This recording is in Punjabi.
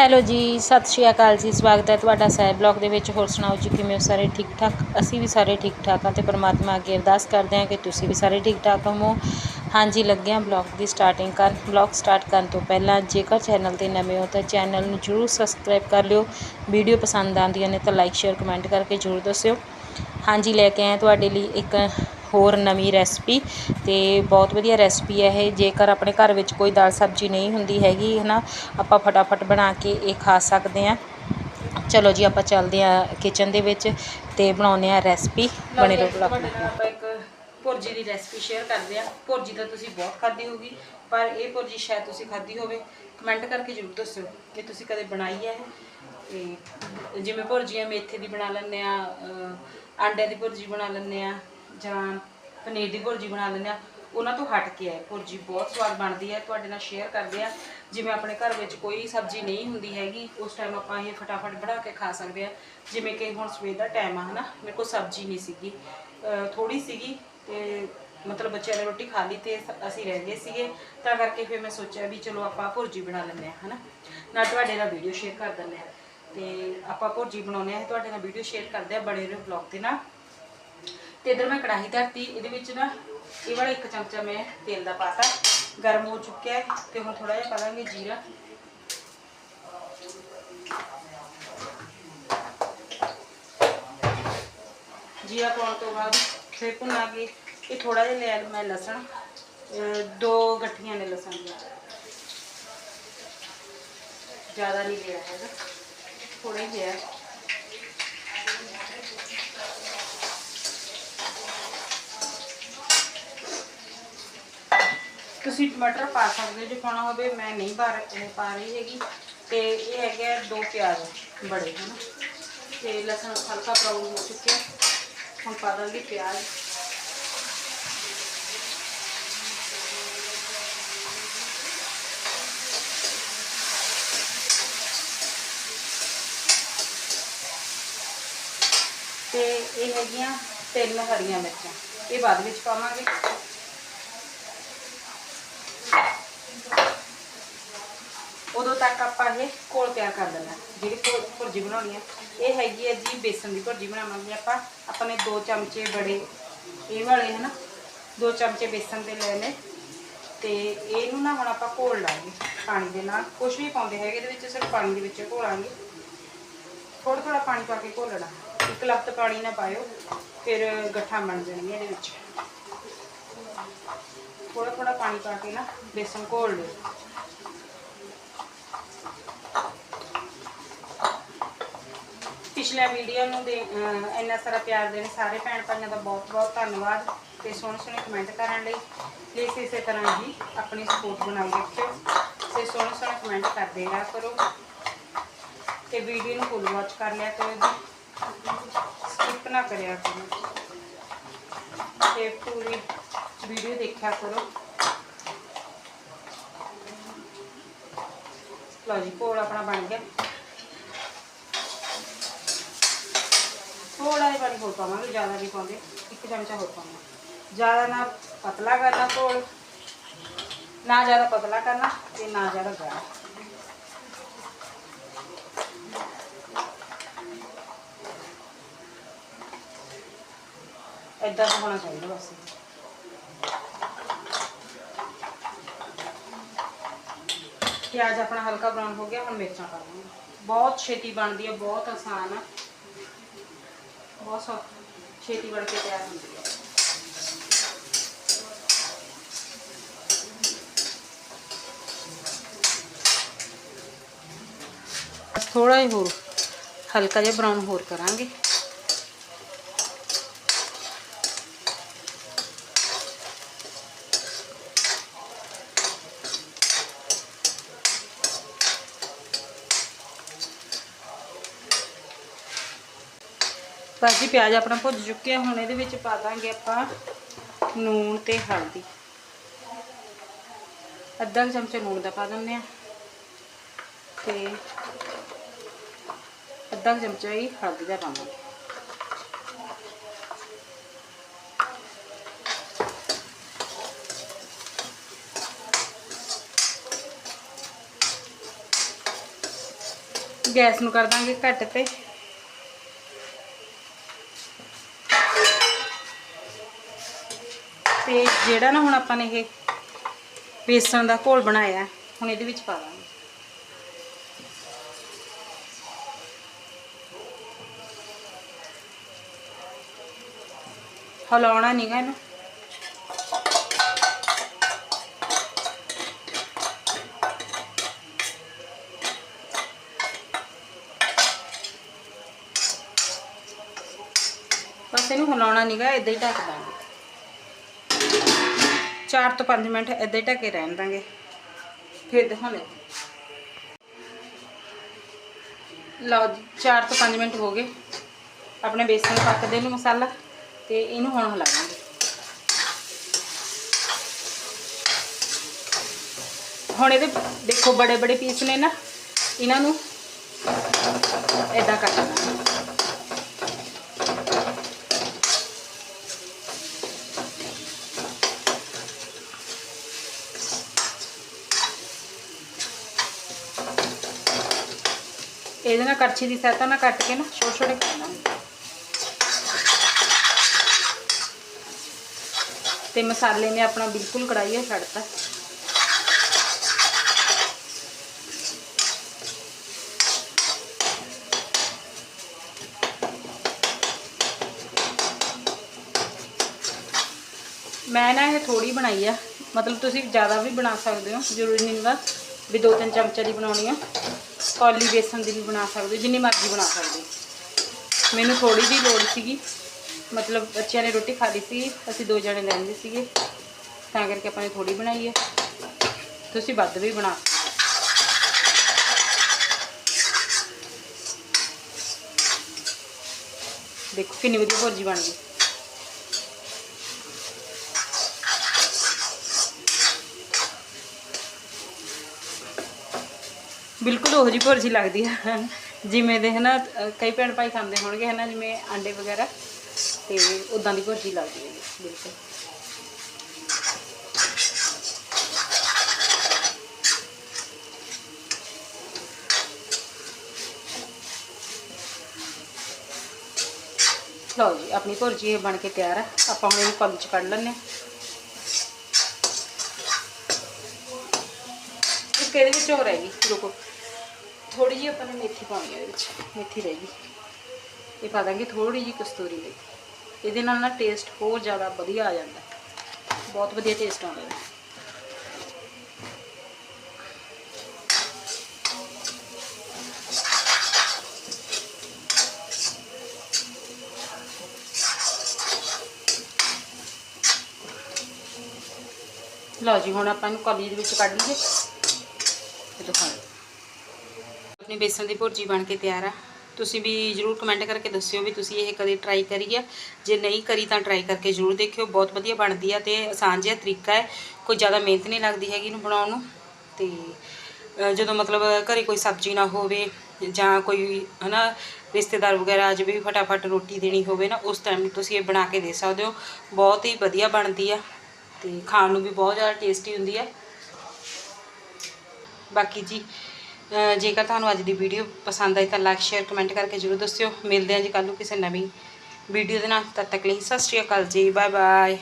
ਹੈਲੋ ਜੀ, ਸਤਿ ਸ਼੍ਰੀ ਅਕਾਲ ਜੀ, ਸਵਾਗਤ ਹੈ ਤੁਹਾਡਾ ਸਾਹਿਬ ਬਲੌਗ ਦੇ ਵਿੱਚ। ਹੋਰ ਸੁਣਾਓ ਜੀ, ਕਿਵੇਂ ਹੋ ਸਾਰੇ ਠੀਕ ਠਾਕ? ਅਸੀਂ ਵੀ ਸਾਰੇ ਠੀਕ ਠਾਕ ਹਾਂ ਤੇ ਪਰਮਾਤਮਾ ਅੱਗੇ ਅਰਦਾਸ ਕਰਦੇ ਹਾਂ ਕਿ ਤੁਸੀਂ ਵੀ ਸਾਰੇ ਠੀਕ ਠਾਕ ਹੋਵੋ। ਹਾਂਜੀ, ਲੱਗੇ ਹਾਂ ਬਲੌਗ ਦੀ ਸਟਾਰਟਿੰਗ ਕਰਨ ਬਲੌਗ ਸਟਾਰਟ ਕਰਨ ਤੋਂ ਪਹਿਲਾਂ ਜੇਕਰ ਚੈਨਲ ਤੇ ਨਵੇਂ ਹੋ ਤਾਂ ਚੈਨਲ ਨੂੰ ਜਰੂਰ ਸਬਸਕ੍ਰਾਈਬ ਕਰ ਲਿਓ। ਵੀਡੀਓ ਪਸੰਦ ਆਉਂਦੀਆਂ ਨੇ ਤਾਂ ਲਾਈਕ ਸ਼ੇਅਰ ਕਮੈਂਟ ਕਰਕੇ ਜਰੂਰ ਦੱਸਿਓ। ਹਾਂਜੀ, ਲੈ ਕੇ ਆਏ ਤੁਹਾਡੇ ਲਈ ਇੱਕ ਹੋਰ ਨਵੀਂ ਰੈਸਪੀ ਤੇ ਬਹੁਤ ਵਧੀਆ ਰੈਸਪੀ ਹੈ ਇਹ। ਜੇਕਰ ਆਪਣੇ ਘਰ ਵਿੱਚ ਕੋਈ ਦਾਲ ਸਬਜ਼ੀ ਨਹੀਂ ਹੁੰਦੀ ਹੈਗੀ ਹੈ ਨਾ ਆਪਾਂ ਫਟਾਫਟ ਬਣਾ ਕੇ ਇਹ ਖਾ ਸਕਦੇ ਹਾਂ। ਚਲੋ ਜੀ ਆਪਾਂ ਚੱਲਦੇ ਹਾਂ ਕਿਚਨ ਦੇ ਵਿੱਚ ਤੇ ਬਣਾਉਂਦੇ ਹਾਂ ਰੈਸਪੀ ਬਣੇ ਰਹੋ vlog ਤੁਹਾਡੇ ਨਾਲ। ਆਪਾਂ ਇੱਕ ਭੁਰਜੀ ਦੀ ਰੈਸਪੀ ਸ਼ੇਅਰ ਕਰਦੇ ਆ ਭੁਰਜੀ ਤਾਂ ਤੁਸੀਂ ਬਹੁਤ ਖਾਧੀ ਹੋਗੀ ਪਰ ਇਹ ਭੁਰਜੀ ਸ਼ਾਇਦ ਤੁਸੀਂ ਖਾਧੀ ਹੋਵੇ। ਕਮੈਂਟ ਕਰਕੇ ਜ਼ਰੂਰ ਦੱਸਿਓ ਕਿ ਤੁਸੀਂ ਕਦੇ ਬਣਾਈ ਹੈ ਇਹ। ਤੇ ਜਿਵੇਂ ਭੁਰਜੀਆਂ ਮੇਥੇ ਦੀ ਬਣਾ ਲੈਂਦੇ ਆ ਅਹ ਆਂਡੇ ਦੀ ਭੁਰਜੀ ਬਣਾ ਲੈਂਦੇ ਆ ਜਾਂ ਪਨੀਰ ਦੀ ਭੁਰਜੀ ਬਣਾ ਲੈਂਦੇ ਆ, ਉਹਨਾਂ ਤੋਂ ਹਟ ਕੇ ਹੈ ਭੁਰਜੀ ਬਹੁਤ ਸਵਾਦ ਬਣਦੀ ਹੈ, ਤੁਹਾਡੇ ਨਾਲ ਸ਼ੇਅਰ ਕਰਦੇ ਆ। ਜਿਵੇਂ ਆਪਣੇ ਘਰ ਵਿੱਚ ਕੋਈ ਸਬਜ਼ੀ ਨਹੀਂ ਹੁੰਦੀ ਹੈਗੀ, ਉਸ ਟਾਈਮ ਆਪਾਂ ਇਹ ਫਟਾਫਟ ਬਣਾ ਕੇ ਖਾ ਸਕਦੇ ਆ। ਜਿਵੇਂ ਕਿ ਹੁਣ ਸਵੇਰ ਦਾ ਟਾਈਮ ਆ, ਹਨਾ, ਮੇਰੇ ਕੋਲ ਸਬਜ਼ੀ ਨਹੀਂ ਸੀਗੀ। ਥੋੜੀ ਸੀਗੀ ਤੇ ਮਤਲਬ ਬੱਚਿਆਂ ਨੇ ਰੋਟੀ ਖਾ ਲਈ ਤੇ ਅਸੀਂ ਰਹਿ ਗਏ ਸੀਗੇ। ਤਾਂ ਕਰਕੇ ਫਿਰ ਮੈਂ ਸੋਚਿਆ ਵੀ ਚਲੋ ਆਪਾਂ ਭੁਰਜੀ ਬਣਾ ਲੈਂਦੇ ਆ, ਹਨਾ। ਨਾਲ ਤੁਹਾਡੇ ਨਾਲ ਵੀਡੀਓ ਸ਼ੇਅਰ ਕਰ ਦਿੰਦੇ ਆ। ਤੇ ਆਪਾਂ ਭੁਰਜੀ ਬਣਾਉਂਦੇ ਆ, ਤੁਹਾਡੇ ਨਾਲ ਵੀਡੀਓ ਸ਼ੇਅਰ ਕਰਦੇ ਆ ਬੜੇ ਰਹੋ ਬਲੌਗ ਦੇ ਨਾਲ। ਤੇ ਇਧਰ ਮੈਂ ਕੜਾਹੀ ਧਰਤੀ, ਇਹਦੇ ਵਿੱਚ ਨਾ ਇਹ ਵਾਲਾ ਇੱਕ ਚਮਚਾ ਮੈਂ ਤੇਲ ਦਾ ਪਾਤਾ। ਗਰਮ ਹੋ ਚੁੱਕਿਆ ਹੈ ਤੇ ਹੁਣ ਥੋੜਾ ਜਿਹਾ ਪਾ ਦਾਂਗੇ ਜੀਰਾ। ਜੀਰਾ ਪਾਉਣ ਤੋਂ ਬਾਅਦ ਫਿਰ ਭੁੰਨਾਂਗੇ। ਇਹ ਥੋੜਾ ਜਿਹਾ ਲੈ ਮੈਂ ਲਸਣ। ਅਹ ਦੋ ਗੱਠੀਆਂ ਨੇ ਲਸਣ ਦੀਆਂ ਜ਼ਿਆਦਾ ਨਹੀਂ ਲਿਆ ਹੈਗਾ। ਥੋੜਾ ਹੀ ਲਿਆ। ਤੁਸੀਂ ਟਮਾਟਰ ਪਾ ਸਕਦੇ ਹੋ, ਜੇ ਪਾਉਣਾ ਹੋਵੇ, ਮੈਂ ਨਹੀਂ ਪਾ ਰਹੀ ਪਾ ਰਹੀ ਹੈਗੀ। ਤੇ ਇਹ ਹੈਗੇ ਆ ਦੋ ਪਿਆਜ਼ ਬੜੇ, ਹਨ? ਤੇ ਲਸਣ ਹਲਕਾ ਬਰਾਊਨ ਹੋ ਚੁੱਕਿਆ। ਹੁਣ ਪਾ ਦਾਂਗੇ ਪਿਆਜ਼। ਤੇ ਇਹ ਹੈਗੀਆਂ ਤਿੰਨ ਹਰੀਆਂ ਮਿਰਚਾਂ। ਇਹ ਬਾਅਦ ਵਿੱਚ ਪਾਵਾਂਗੇ। ਉਦੋਂ ਤੱਕ ਆਪਾਂ ਇਹ ਘੋਲ ਤਿਆਰ ਕਰ ਲੈਣਾ ਜਿਹੜੀ ਭੁਰ- ਭੁਰਜੀ ਬਣਾਉਣੀ ਹੈ, ਇਹ ਹੈਗੀ ਹੈ ਜੀ ਬੇਸਨ ਦੀ ਭੁਰਜੀ ਬਣਾਵਾਂਗੇ ਆਪਾਂ। ਆਪਣੇ ਦੋ ਚਮਚੇ ਬੜੇ ਇਹ ਵਾਲੇ ਹਨ, ਦੋ ਚਮਚੇ ਬੇਸਨ ਦੇ ਲੈ ਨੇ। ਤੇ ਇਹਨੂੰ ਨਾ ਹੁਣ ਆਪਾਂ ਘੋਲ ਲਾਂਗੇ ਪਾਣੀ ਦੇ ਨਾਲ। ਕੁਝ ਵੀ ਪਾਉਂਦੇ ਹੈਗੇ, ਇਹਦੇ ਵਿੱਚ ਸਿਰਫ ਪਾਣੀ ਦੇ ਵਿੱਚ ਘੋਲਾਂਗੇ। ਥੋੜਾ ਥੋੜਾ ਪਾਣੀ ਪਾ ਕੇ ਘੋਲਣਾ। ਇੱਕ ਲੱਤ ਪਾਣੀ ਨਾ ਪਾਇਓ, ਫਿਰ ਗੱਠਾਂ ਬਣ ਜਾਣਗੀਆਂ ਇਹਦੇ ਵਿੱਚ। ਥੋੜਾ ਥੋੜਾ ਪਾਣੀ ਪਾ ਕੇ ਨਾ ਬੇਸਨ ਘੋਲ ਲਿਓ। ਪਿਛਲੇ ਵੀਡੀਓ ਨੂੰ ਦੇ ਅਹ ਇੰਨਾ ਸਾਰਾ ਪਿਆਰ ਦੇਣ ਸਾਰੇ ਭੈਣ ਭਾਈਆਂ ਦਾ ਬਹੁਤ ਬਹੁਤ ਧੰਨਵਾਦ ਤੇ ਸੋਹਣੇ ਸੋਹਣੇ ਕਮੈਂਟ ਕਰਨ ਲਈ। ਪਲੀਜ਼ ਇਸੇ ਤਰ੍ਹਾਂ ਹੀ ਆਪਣੀ ਸਪੋਰਟ ਬਣਾਈ ਰੱਖਿਓ ਤੇ ਸੋਹਣੇ ਸੋਹਣੇ ਕਮੈਂਟ ਕਰਦੇ ਰਿਹਾ ਕਰੋ ਤੇ ਵੀਡੀਓ ਨੂੰ ਫੁੱਲ ਵਾਚ ਕਰ ਲਿਆ ਕਰੋ ਜੀ। ਸਕਿਪ ਨਾ ਕਰਿਆ ਕਰੋ। ਤੇ ਪੂਰੀ ਵੀਡੀਓ ਦੇਖਿਆ ਕਰੋ। ਲਓ ਜੀ, ਕੋਲ ਆਪਣਾ ਬਣ ਗਿਆ। ਥੋੜਾ ਜਿਹਾ ਪਾਣੀ ਹੋਰ ਪਾਵਾਂਗੇ ਜ਼ਿਆਦਾ ਨਹੀਂ ਪਾਉਂਦੇ ਇੱਕ ਚਮਚਾ ਹੋਰ ਪਾਵਾਂਗੇ ਜ਼ਿਆਦਾ ਨਾ ਪਤਲਾ ਕਰਨਾ ਘੋਲ ਨਾ ਜ਼ਿਆਦਾ ਪਤਲਾ ਕਰਨਾ ਤੇ ਨਾ ਜ਼ਿਆਦਾ ਗਾੜਾ ਏਦਾਂ ਦਾ ਹੋਣਾ ਚਾਹੀਦਾ ਬਸ ਪਿਆਜ਼ ਆਪਣਾ ਹਲਕਾ ਬਰਾਊਨ ਹੋ ਗਿਆ ਹੁਣ ਮਿਰਚਾਂ ਪਾ ਦਾਂਗੇ ਬਹੁਤ ਛੇਤੀ ਬਣਦੀ ਹੈ ਬਹੁਤ ਆਸਾਨ ਆ ਬਹੁਤ ਸੌ ਛੇਤੀ ਬਣ ਕੇ ਤਿਆਰ ਹੁੰਦੀ ਹੈ। ਥੋੜਾ ਜਿਹਾ ਹੋਰ, ਹਲਕਾ ਜਿਹਾ ਬਰਾਊਨ ਹੋਰ ਕਰਾਂਗੇ। ਬਸ ਜੀ ਪਿਆਜ਼ ਆਪਣਾ ਭੁੱਜ ਚੁੱਕਿਆ ਹੁਣ ਇਹਦੇ ਵਿੱਚ ਪਾ ਦਾਂਗੇ ਆਪਾਂ ਨੂਣ ਤੇ ਹਲਦੀ। ਅੱਧਾ ਕੁ ਚਮਚਾ ਨੂਣ ਦਾ ਪਾ ਦਿੰਦੇ ਆ। ਤੇ ਅੱਧਾ ਕੁ ਚਮਚਾ ਹੀ ਹਲਦੀ ਦਾ ਪਾਵਾਂਗੇ। ਗੈਸ ਨੂੰ ਕਰ ਦਾਂਗੇ ਘੱਟ ਤੇ ਤੇ ਜਿਹੜਾ ਨਾ ਹੁਣ ਆਪਾਂ ਨੇ ਇਹ ਬੇਸਣ ਦਾ ਘੋਲ ਬਣਾਇਆ, ਹੁਣ ਇਹਦੇ ਵਿੱਚ ਪਾ ਦਾਂਗੇ ਹਿਲਾਉਣਾ ਨਹੀਂਗਾ ਇਹਨੂੰ। ਬਸ ਇਹਨੂੰ ਹਿਲਾਉਣਾ ਨਹੀਂਗਾ ਇਦਾਂ ਹੀ ਢੱਕ ਦਾਂਗੇ। 4 ਤੋਂ 5 ਮਿੰਟ ਇਦਾਂ ਹੀ ਢੱਕੇ ਰਹਿਣ ਦਾਂਗੇ। ਫਿਰ ਦਿਖਾਉਂਦੇ ਲਓ ਜੀ 4 ਤੋਂ 5 ਮਿੰਟ ਹੋ ਗਏ। ਆਪਣੇ ਬੇਸਨ ਪੱਕਦੇ ਨੂੰ ਮਸਾਲਾ ਤੇ ਇਹਨੂੰ ਹੁਣ ਹਿਲਾਵਾਂਗੇ। ਹੁਣ ਇਹਦੇ ਦੇਖੋ ਬੜੇ ਬੜੇ ਪੀਸ ਨੇ ਨਾ। ਇਹਨਾਂ ਨੂੰ ਇਦਾਂ ਕਰ ਦੇਣਾ ਇਹਦੇ ਨਾਲ ਕੜਛੀ ਦੀ ਸਹਾਇਤਾ ਨਾਲ ਕੱਟ ਕੇ ਨਾ ਛੋਟੇ ਛੋਟੇ ਕਰ ਲਾਂਗੇ ਤੇ ਮਸਾਲੇ ਨੇ ਆਪਣਾ ਬਿਲਕੁਲ ਕੜਾਈਆ ਛੱਡਤਾ ਮੈਂ ਨਾ ਇਹ ਥੋੜੀ ਬਣਾਈ ਆ। ਮਤਲਬ ਤੁਸੀਂ ਜ਼ਿਆਦਾ ਵੀ ਬਣਾ ਸਕਦੇ ਹੋ, ਜ਼ਰੂਰੀ ਨਹੀਂ ਹੁੰਦਾ। ਵੀ ਦੋ ਤਿੰਨ ਚਮਚੇ ਦੀ ਬਣਾਉਣੀ ਆ। ਕੌਲੀ ਬੇਸਣ ਦੀ ਵੀ ਬਣਾ ਸਕਦੇ, ਜਿੰਨੀ ਮਰਜ਼ੀ ਬਣਾ ਸਕਦੇ। ਹੋ ਮੈਨੂੰ ਥੋੜੀ ਜਿਹੀ ਲੋੜ ਸੀਗੀ। ਮਤਲਬ ਬੱਚਿਆਂ ਨੇ ਰੋਟੀ ਖਾ ਲਈ ਸੀ ਅਸੀਂ ਦੋ ਜਣੇ ਰਹਿੰਦੇ ਸੀਗੇ। ਤਾਂ ਕਰਕੇ ਆਪਾਂ ਨੇ ਥੋੜੀ ਬਣਾਈ ਹੈ ਤੁਸੀਂ ਵੱਧ ਵੀ ਬਣਾ ਦੇਖੋ ਕਿੰਨੀ ਵਧੀਆ ਭੁਰਜੀ ਬਣ ਗਈ। ਬਿਲਕੁਲ ਉਹੋ ਜਿਹੀ ਭੁਰਜੀ ਲੱਗਦੀ ਆ। ਜਿਵੇਂ ਦੇ ਹਨਾ ਅ, ਕਈ ਭੈਣ ਭਾਈ ਖਾਂਦੇ ਹੋਣਗੇ ਹਨਾ ਜਿਵੇਂ ਆਂਡੇ ਵਗੈਰਾ। ਤੇ ਉਦਾਂ ਦੀ ਭੁਰਜੀ ਲੱਗਦੀ ਹੈ ਬਿਲਕੁਲ। ਲਓ ਜੀ ਆਪਣੀ ਭੁਰਜੀ ਇਹ ਬਣ ਕੇ ਤਿਆਰ ਆ। ਆਪਾਂ ਹੁਣ ਇਹਨੂੰ ਕੌਲੀ ਚ ਕੱਢ ਲੈਂਦੇ ਹਾਂ ਇੱਕ ਇਹਦੇ ਵਿੱਚ ਹੋਰ ਹੈਗੀ ਰੁਕੋ। ਥੋੜੀ ਜਿਹੀ ਆਪਾਂ ਨੇ ਮੇਥੀ ਪਾਉਣੀ ਹੈ ਇਹਦੇ ਵਿੱਚ, ਮੇਥੀ ਰਹਿ ਗਈ। ਇਹ ਪਾ ਦਾਂਗੇ ਥੋੜੀ ਜਿਹੀ ਕਸਤੂਰੀ ਲਈ ਇਹਦੇ ਨਾਲ ਨਾ ਟੇਸਟ ਹੋਰ ਜ਼ਿਆਦਾ ਵਧੀਆ ਆ ਜਾਂਦਾ। ਬਹੁਤ ਵਧੀਆ ਟੇਸਟ ਆਉਂਦਾ ਹੈ ਲਓ ਜੀ, ਹੁਣ ਆਪਾਂ ਇਹਨੂੰ ਕਲੀ ਦੇ ਵਿੱਚ ਕੱਢ ਲਈਏ। ਤੇ ਦਿਖਾਓ। ਆਪਣੀ ਬੇਸਣ ਦੀ ਭੁਰਜੀ ਬਣ ਕੇ ਤਿਆਰ ਆ। ਤੁਸੀਂ ਵੀ ਜਰੂਰ ਕਮੈਂਟ ਕਰਕੇ ਦੱਸਿਓ ਵੀ ਤੁਸੀਂ ਇਹ ਕਦੇ ਟਰਾਈ ਕਰੀ ਆ। ਜੇ ਨਹੀਂ ਕਰੀ ਤਾਂ ਟਰਾਈ ਕਰਕੇ ਜਰੂਰ ਦੇਖਿਓ। ਬਹੁਤ ਵਧੀਆ ਬਣਦੀ ਆ ਤੇ ਆਸਾਨ ਜਿਹਾ ਤਰੀਕਾ ਹੈ। ਕੋਈ ਜ਼ਿਆਦਾ ਮਿਹਨਤ ਨਹੀਂ ਲੱਗਦੀ ਹੈਗੀ ਇਹਨੂੰ ਬਣਾਉਣ ਨੂੰ। ਤੇ ਜਦੋਂ ਮਤਲਬ ਘਰੇ ਕੋਈ ਸਬਜ਼ੀ ਨਾ ਹੋਵੇ ਜਾਂ ਕੋਈ, ਹਨਾ, ਰਿਸ਼ਤੇਦਾਰ ਵਗੈਰਾ ਆ ਜਾਵੇ ਵੀ ਫਟਾਫਟ ਰੋਟੀ ਦੇਣੀ ਹੋਵੇ ਨਾ, ਉਸ ਟਾਈਮ ਤੁਸੀਂ ਇਹ ਬਣਾ ਕੇ ਦੇ ਸਕਦੇ ਹੋ। ਬਹੁਤ ਹੀ ਵਧੀਆ ਬਣਦੀ ਆ। ਤੇ ਖਾਣ ਨੂੰ ਵੀ ਬਹੁਤ ਜ਼ਿਆਦਾ ਟੇਸਟੀ ਹੁੰਦੀ ਆ। ਬਾਕੀ ਜੀ ਜੇਕਰ ਤੁਹਾਨੂੰ ਅੱਜ ਦੀ ਵੀਡੀਓ ਪਸੰਦ ਆਈ ਤਾਂ ਲਾਈਕ ਸ਼ੇਅਰ ਕਮੈਂਟ ਕਰਕੇ ਜਰੂਰ ਦੱਸਿਓ। ਮਿਲਦੇ ਹਾਂ ਜੀ ਕੱਲ੍ਹ ਨੂੰ ਕਿਸੇ ਨਵੀਂ ਵੀਡੀਓ ਦੇ ਨਾਲ। ਤਦ ਤੱਕ ਲਈ ਸਤਿ ਸ਼੍ਰੀ ਅਕਾਲ ਜੀ। Bye bye